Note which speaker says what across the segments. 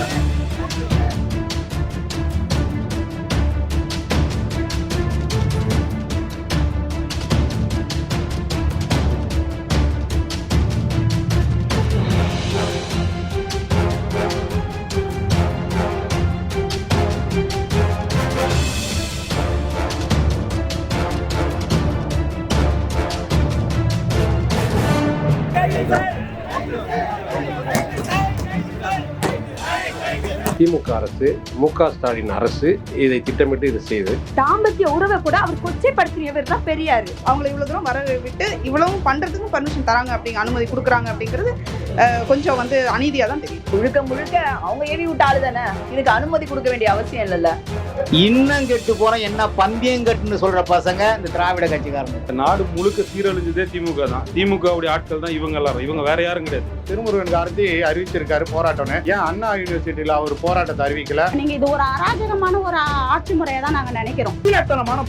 Speaker 1: Thank you. திமுக அரசு மு க ஸ்டாலின் அரசு இதை திட்டமிட்டு இது செய்து.
Speaker 2: தாம்பத்திய உறவை கூட அவர் கொச்சைப்படுத்தியவர் தான் பெரியாரு.
Speaker 3: அவங்களை இவ்வளோ தூரம் வர விட்டு இவ்வளவும் பண்ணுறதுக்கும் பர்மிஷன் தராங்க அப்படிங்க அனுமதி கொடுக்குறாங்க அப்படிங்கிறது கொஞ்சம் வந்து அநீதியாக தான் தெரியுது
Speaker 4: முழுக்க முழுக்க அவங்க ஏவி விட்ட ஆளு தானே? இதுக்கு அனுமதி கொடுக்க வேண்டிய அவசியம் இல்லைல்ல.
Speaker 5: இன்னும் கெட்டு போற என்ன பந்தயம் கட்டுன்னு சொல்ற பசங்க இந்த திராவிட கட்சிக்காரங்க.
Speaker 6: நாடு முழுக்க சீரழிஞ்சதே திமுக தான். திமுகவுடைய ஆட்கள் தான் இவங்க எல்லாரும். இவங்க வேற யாரும் கிடையாது.
Speaker 7: திருமுருகன் காந்தி அறிவிச்சிருக்காரு போராட்டம்னு. ஏன் அண்ணா யூனிவர்சிட்டியில அவர் போராட்டத்தை அறிவிக்கல?
Speaker 2: நீங்க இது ஒரு அராஜகமான ஒரு ஆட்சி முறையை தான் நாங்க நினைக்கிறோம்.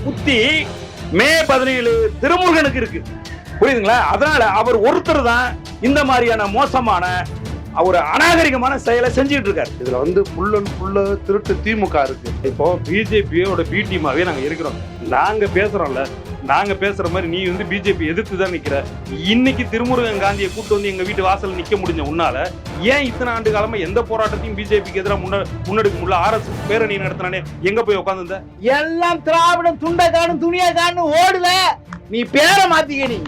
Speaker 8: புத்தி மே பதினேழு திருமுருகனுக்கு இருக்கு. புரியுதுங்களா? அதனால அவர் ஒருத்தர் தான் இந்த மாதிரியான மோசமான ஒரு அநாகரிகமான செயலை செஞ்சுட்டு இருக்காரு
Speaker 7: இதுல வந்து ஃபுல் அண்ட் ஃபுல்லு திருட்டு திமுக இருக்கு.
Speaker 6: இப்போ பிஜேபியோட பி டீமாவே நாங்க இருக்கிறோம். நாங்க பேசுறோம்ல நாங்க பேசுற மாதிரி நீ வந்து பிஜேபி எதிர்த்து தான் நிக்கிற. இன்னைக்கு திருமுருகன் காந்தியை கூட்டு வந்து எங்க வீட்டு வாசல் நிக்க முடிஞ்ச உன்னால ஏன் இத்தனை ஆண்டு காலமா எந்த போராட்டத்தையும் பிஜேபிக்கு எதிராக முன்ன முன்னெடுக்க முடியல? ஆர்எஸ் பேரணி நடத்தினானே எங்க போய் உட்காந்துருந்த
Speaker 5: எல்லாம் திராவிடம் துண்டை காணும் துணியை காணும் ஓடுல. நீ பேரை மாத்திக்க நீ.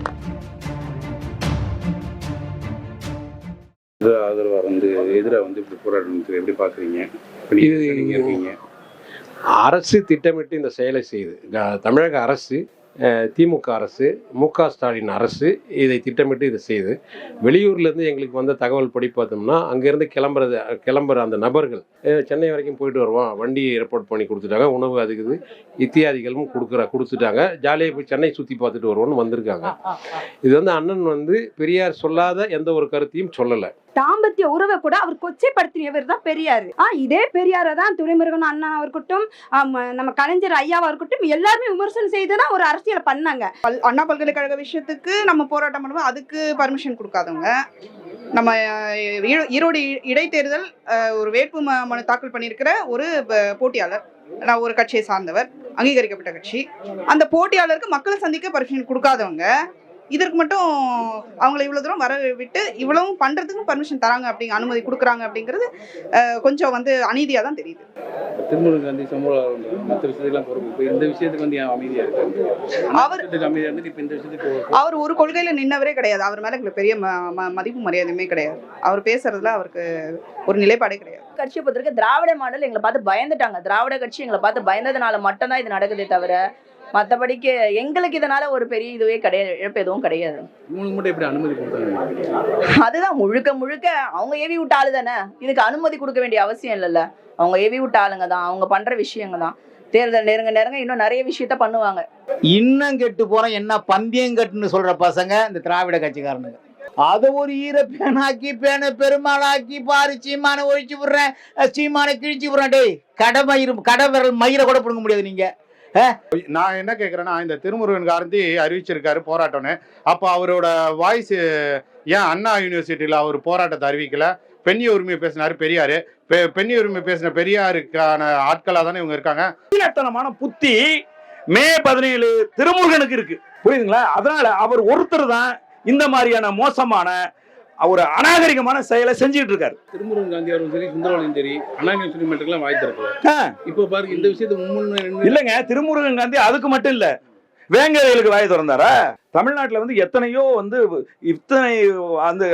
Speaker 9: ஆதரவா வந்து எதிராக வந்து இப்படி போராட்டத்துக்கு எப்படி இருக்கீங்க?
Speaker 1: அரசு திட்டமிட்டு இந்த செயலை செய்து க- தமிழக அரசு திமுக அரசு மு க ஸ்டாலின் அரசு இதை திட்டமிட்டு இது செய்து வெளியூர்லேருந்து எங்களுக்கு வந்த தகவல் படி பார்த்தோம்னா அங்கேருந்து கிளம்புறது கிளம்புற அந்த நபர்கள் சென்னை வரைக்கும் போயிட்டு வருவோம். வண்டி ஏற்பாடு பண்ணி கொடுத்துட்டாங்க உணவு அதுக்குது இத்தியாதிகளும் கொடுக்குற கொடுத்துட்டாங்க. ஜாலியாக போய் சென்னை சுற்றி பார்த்துட்டு வருவோம்னு வந்திருக்காங்க. இது வந்து அண்ணன் வந்து பெரியார் சொல்லாத எந்த ஒரு கருத்தையும் சொல்லலை.
Speaker 2: தாம்பத்திய உறவை கூட அவர் கொச்சைப்படுத்தியவர் தான் பெரியார். ஆ இதே பெரியாரை தான் துரைமுருகன் அண்ணனாக இருக்கட்டும் நம்ம கலைஞர் ஐயாவா இருக்கட்டும் எல்லாருமே விமர்சனம் செய்து தான் ஒரு அரசியலை பண்ணாங்க.
Speaker 3: பல் அண்ணா பல்கலைக்கழக விஷயத்துக்கு நம்ம போராட்டம் பண்ணுவோம் அதுக்கு பர்மிஷன் கொடுக்காதவங்க. நம்ம ஈரோ- ஈரோடு இ- இடைத்தேர்தல் ஒரு வேட்பு ம- மனு தாக்கல் பண்ணியிருக்கிற ஒரு போட்டியாளர். நான் ஒரு கட்சியை சார்ந்தவர் அங்கீகரிக்கப்பட்ட கட்சி. அந்த போட்டியாளருக்கு மக்களை சந்திக்க பர்மிஷன் கொடுக்காதவங்க. இதற்கு மட்டும் அவங்கள இவ்வளோ தூரம் வர விட்டு இவ்வளவும் பண்ணுறதுக்கும் பர்மிஷன் தராங்க அப்படிங்க அனுமதி கொடுக்குறாங்க அப்படிங்கிறது அஹ், கொஞ்சம் வந்து அநீதியாக தான் தெரியுது.
Speaker 9: திருமுருகன் காந்தி சமூக ஆர்வலர் மற்ற விஷயத்துக்குலாம் பொறுப்பு இப்போ இந்த விஷயத்துக்கு வந்து ஏன் அமைதியா இருக்காரு
Speaker 3: அவர்
Speaker 9: இப்போ இந்த விஷயத்துக்கு
Speaker 3: அவர் ஒரு கொள்கையில நின்னவரே கிடையாது. அவர் மேல எங்களுக்கு பெரிய ம- ம- மதிப்பு மரியாதையுமே கிடையாது. அவர் பேசுறதுல அவருக்கு ஒரு நிலைப்பாடே கிடையாது.
Speaker 4: கட்சியை பொறுத்தவரைக்கும் திராவிட மாடல் எங்களை பார்த்து பயந்துட்டாங்க. திராவிட கட்சி எங்களை பார்த்து பயந்ததுனால மட்டும்தான் இது நடக்குதே தவிர மற்றபடிக்கு எங்களுக்கு இதனால ஒரு பெரிய இதுவே கிடையாது இழப்பு எதுவும் கிடையாது.
Speaker 9: இவங்களுக்கு மட்டும் எப்படி அனுமதி கொடுத்தாங்க?
Speaker 4: அதுதான் முழுக்க முழுக்க அவங்க ஏவி விட்ட ஆளு தானே? இதுக்கு அனுமதி கொடுக்க வேண்டிய அவசியம் இல்லைல்ல. அவங்க ஏவி விட்ட ஆளுங்க தான் அவங்க பண்ற விஷயங்க தான். தேர்தல் நெருங்க நெருங்க இன்னும் நிறைய விஷயத்த பண்ணுவாங்க.
Speaker 5: இன்னும் கெட்டு போற என்ன பந்தயம் கட்டுன்னு சொல்ற பசங்க இந்த திராவிட கட்சிக்காரனுங்க. அதை ஒரு ஈர பேனாக்கி பேனை பெருமாளாக்கி பாரு சீமானை ஒழிச்சு விடுறேன் சீமானை கிழிச்சு விடுறேன். டேய் கடை மயிறு கடை விரல் மயிரை கூட பிடுங்க முடியாது நீங்க.
Speaker 7: நான் என்ன கேட்குறேன்னா இந்த திருமுருகன் காந்தி அறிவிச்சிருக்காரு போராட்டம்னு. அப்போ அவரோட வாய்ஸ் ஏன் அண்ணா யூனிவர்சிட்டியில் அவர் போராட்டத்தை அறிவிக்கல? பெண்ணி உரிமை பேசினாரு பெரியாரு. பெ- பெண்ணி உரிமை பேசின பெரியாருக்கான ஆட்களாக தானே இவங்க இருக்காங்க?
Speaker 8: புத்தியத்தனமான புத்தி மே பதினேழு திருமுருகனுக்கு இருக்கு. புரியுதுங்களா? அதனால அவர் ஒருத்தர் தான் இந்த மாதிரியான மோசமான ஒரு அநாகரிகமான செயலை செஞ்சுட்டு இருக்காரு.
Speaker 9: திருமுருகன் காந்தி அவரும் சரி சுந்தரவாளியும் சரி யூனிவர்சிட்டி மட்டும் வாய் திறக்கல.
Speaker 8: ஆ.
Speaker 9: இப்போ பாருங்க இந்த விஷயத்துக்கு முன்னு
Speaker 8: இல்லைங்க திருமுருகன் காந்தி அதுக்கு மட்டும் இல்ல. வேங்கைகளுக்கு வாய் திறந்தாரா? தமிழ்நாட்டுல வந்து எத்தனையோ வந்து இத்தனை அந்த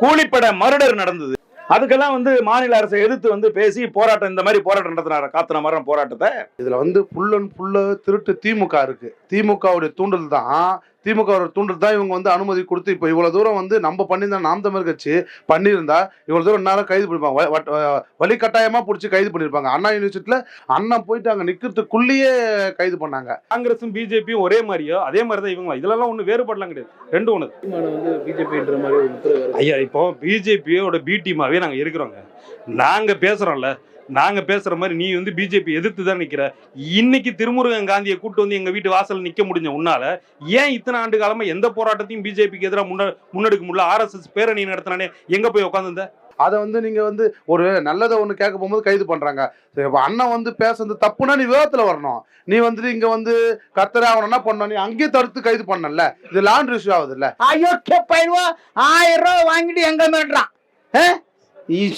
Speaker 8: கூலிப்பட மர்டர் நடந்தது. அதுக்கெல்லாம் வந்து மாநில அரசை எதிர்த்து வந்து பேசி போராட்டம் இந்த மாதிரி போராட்டம் நடத்தினார? காத்தன மரம் போராட்டத்தை?
Speaker 7: இதுல வந்து ஃபுல் அண்ட் ஃபுல்லு திருட்டு திமுக இருக்கு. திமுகவுடைய தூண்டல் தான் திமுக தூண்டல் தான் இவங்க வந்து அனுமதி கொடுத்து இப்போ இவ்வளவு தூரம் வந்து நம்ம பண்ணியிருந்தா நாம் தமிழ் கட்சி பண்ணியிருந்தா இவ்வளவு தூரம் நேரம் கைது பண்ணிருப்பாங்க. வ- வட்- அஹ் வழி கட்டாயமா பிடிச்சி கைது பண்ணிருப்பாங்க அண்ணா யூனிவர்சிட்டியில அண்ணன் போயிட்டு அங்க நிக்கிறதுக்குள்ளேயே கைது பண்ணாங்க.
Speaker 6: காங்கிரஸும் பிஜேபியும் ஒரே மாதிரியோ? அதே மாதிரி தான் இவங்க இதெல்லாம் ஒன்றும் வேறுபாடலாம் கிடையாது. ரெண்டு ஒன்று
Speaker 9: வந்து பிஜேபின்ற மாதிரி.
Speaker 6: ஐயா இப்போ பிஜேபியோட பி டீமாவே நாங்க இருக்கிறோங்க. நாங்க பேசுறோம்ல. நாங்க பேசுற மாதிரி நீ வந்து பிஜேபி எதிர்த்து தான் நிக்கிற. இன்னைக்கு திருமுருகன் காந்தியை கூட்டு வந்து எங்க வீட்டு வாசல் நிக்க முடிஞ்ச உன்னால ஏன் இத்தனை ஆண்டு காலமா எந்த போராட்டத்தையும் பிஜேபிக்கு எதிராக முன்ன முன்னெடுக்க முடியல? ஆர்எஸ்எஸ் பேரணி நடத்தினானே எங்க போய் உட்காந்துருந்த
Speaker 7: அதை வந்து நீங்க வந்து ஒரு நல்லதை ஒண்ணு கேட்க போகும்போது கைது பண்றாங்க. அண்ணன் வந்து பேசுறது தப்புனா நீ விவாதத்துல வரணும். நீ வந்துட்டு இங்க வந்து கத்தர அவன் என்ன பண்ண நீ அங்கேயே தடுத்து கைது பண்ணல. இது லாண்ட் இஷ்யூ ஆகுது இல்ல?
Speaker 5: அயோக்கிய பயிர்வா ஆயிரம் ரூபாய் வாங்கிட்டு எங்க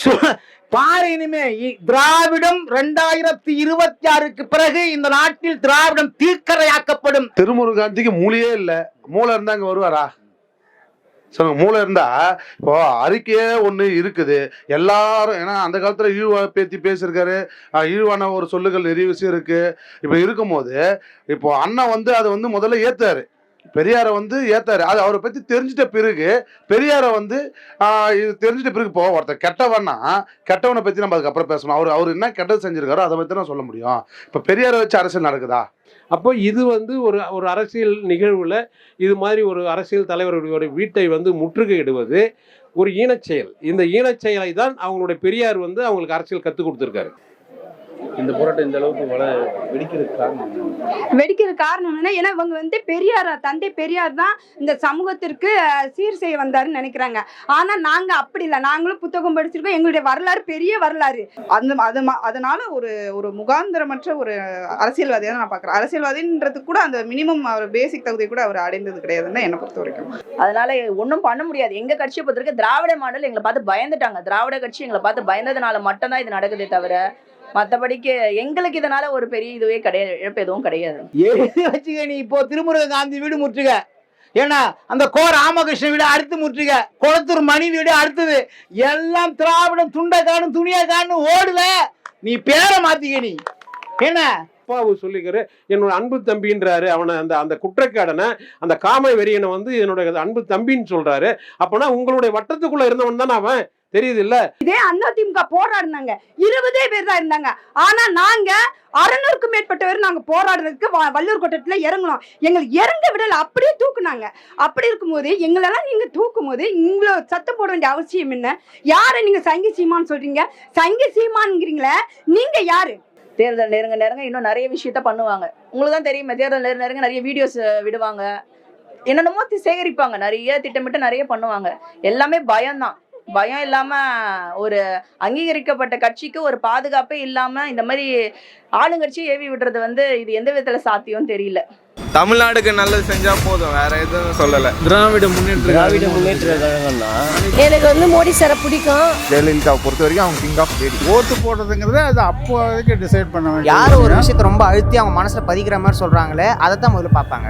Speaker 5: சு- பாரு இனிமே இ- திராவிடம் ரெண்டாயிரத்தி இருபத்தி ஆறுக்கு பிறகு இந்த நாட்டில் திராவிடம் தீர்க்கரையாக்கப்படும்
Speaker 7: திருமுருகாந்திக்கு மூலியே இல்ல. மூளை இருந்தா அங்க வருவாரா? சொல்லுங்க மூளை இருந்தா இப்போ அறிக்கையே ஒண்ணு இருக்குது. எல்லாரும் ஏன்னா அந்த காலத்துல ஈழ்வா பேத்தி பேசியிருக்காரு. அஹ் ஈழ்வான ஒரு சொல்லுகள் நிறைய விஷயம் இருக்கு. இப்ப இருக்கும்போது இப்போ அண்ணன் வந்து அதை வந்து முதல்ல ஏத்தாரு பெரியாரை வந்து ஏத்தாரு. அது அவரை பத்தி தெரிஞ்சிட்ட பிறகு பெரியாரை வந்து இது தெரிஞ்சிட்ட பிறகு இப்போ ஒருத்தர் கெட்டவன்னா கெட்டவனை பத்தி நம்ம அதுக்கப்புறம் பேசணும். அவர் அவர் என்ன கெட்டது செஞ்சிருக்காரோ அதை பத்தி தான் சொல்ல முடியும். இப்ப பெரியாரை வச்சு அரசியல் நடக்குதா?
Speaker 1: அப்போ இது வந்து ஒரு ஒரு அரசியல் நிகழ்வில் இது மாதிரி ஒரு அரசியல் தலைவர்களுடைய வீட்டை வந்து முற்றுகையிடுவது ஒரு ஈனச் செயல் இந்த ஈனச் செயலை தான் அவங்களுடைய பெரியார் வந்து அவங்களுக்கு அரசியல் கற்றுக் கொடுத்துருக்காரு.
Speaker 9: இந்த போராட்டம் இந்த அளவுக்கு வள வெடிக்கிறதுக்கு காரணம் என்ன?
Speaker 2: வெடிக்கிற காரணம் என்ன ஏன்னா இவங்க வந்து பெரியார் தந்தை பெரியார் தான் இந்த சமூகத்திற்கு சீர் செய்ய வந்தாருன்னு நினைக்கிறாங்க. ஆனா நாங்க அப்படி இல்லை. நாங்களும் புத்தகம் படிச்சிருக்கோம். எங்களுடைய வரலாறு பெரிய வரலாறு.
Speaker 3: அந்த அது அதனால ஒரு ஒரு முகாந்திரமற்ற ஒரு அரசியல்வாதியா தான் நான் பார்க்குறேன். அரசியல்வாதின்றது கூட அந்த மினிமம் அவர் பேசிக் தகுதி கூட அவர் அடைந்தது கிடையாதுன்னு என்னை பொறுத்த வரைக்கும்.
Speaker 4: அதனால ஒன்றும் பண்ண முடியாது. எங்க கட்சியை பொறுத்த வரைக்கும் திராவிட மாடல் எங்களை பார்த்து பயந்துட்டாங்க. திராவிட கட்சி எங்களை பார்த்து பயந்ததுனால மட்டும்தான் இது நடக்குதே தவிர மற்றபடிக்கு எங்களுக்கு இதனால ஒரு பெரிய இதுவே கிடையாது இழப்பு எதுவும் கிடையாது.
Speaker 5: எழுதி வச்சுக்க நீ இப்போ திருமுருக காந்தி வீடு முற்றுக. ஏன்னா அந்த கோ ராமகிருஷ்ணன் வீடு அடுத்து முற்றுக. குளத்தூர் மணி வீடு அடுத்தது. எல்லாம் திராவிடம் துண்டை காணும் துணியை காணும் ஓடுல. நீ பேரை மாத்திக்க நீ. என்ன?
Speaker 1: அப்பாவு சொல்லிக்கிறாரு என்னோட அன்பு தம்பின்றாரு. அவனை அந்த அந்த குற்றக்காரனை அந்த காம வெறியனை வந்து என்னோட அன்பு தம்பின்னு சொல்றாரு. அப்போனா உங்களுடைய வட்டத்துக்குள்ள இருந்தவன் தானே அவன்? தெரியுது இல்ல
Speaker 2: இதே அதிமுக போராடினாங்க. இருபதே பேர் தான் இருந்தாங்க. ஆனா நாங்க அறநூறுக்கும் மேற்பட்டவர் நாங்க போராடுறதுக்கு வ- வள்ளூர் கோட்டத்துல இறங்கணும் எங்களுக்கு இறங்க விடல அப்படியே தூக்குனாங்க. அப்படி இருக்கும்போது எங்களெல்லாம் நீங்க தூக்கும் போது இவ்வளோ சத்தம் போட வேண்டிய அவசியம் என்ன? யாரை நீங்க சங்கி சீமான்னு சொல்றீங்க? சங்கி சீமான்ங்கிறீங்களே நீங்க யாரு?
Speaker 4: தேர்தல் நெருங்க நெருங்க இன்னும் நிறைய விஷயத்த பண்ணுவாங்க. உங்களுக்கு தான் தெரியுமே தேர்தல் நெருங்க நெருங்க நிறைய வீடியோஸ் விடுவாங்க. என்னென்னமோ சேகரிப்பாங்க. நிறைய திட்டமிட்டு நிறைய பண்ணுவாங்க. எல்லாமே பயம்தான். பயம் இல்லாம ஒரு அங்கீகரிக்கப்பட்ட கட்சிக்கு ஒரு பாதுகாப்பே இல்லாம இந்த மாதிரி ஆளுங்கட்சியை ஏவி விடுறது வந்து இது எந்த விதத்துல சாத்தியம் தெரியல.
Speaker 10: தமிழ்நாடுக்கு நல்லது செஞ்சா போதும். வேற எதுவும் சொல்லல.
Speaker 9: திராவிட முன்னேற்ற
Speaker 11: திராவிட முன்னேற்ற கழகம்னா?
Speaker 12: எனக்கு வந்து மோடி சாரை பிடிக்கும்.
Speaker 10: ஜெயலலிதாவை பொறுத்த வரைக்கும் அவங்க கிங் ஆஃப் லேடி
Speaker 11: ஓட்டு போடுறதுங்கிறது அது அப்போதைக்கு டிசைட் பண்ண வேண்டியது
Speaker 13: யார் ஒரு விஷயத்தை ரொம்ப அழுத்தி அவங்க மனசுல பதிக்கிற மாதிரி சொல்றாங்களே அதை தான் முதல்ல பார்ப்பாங்க.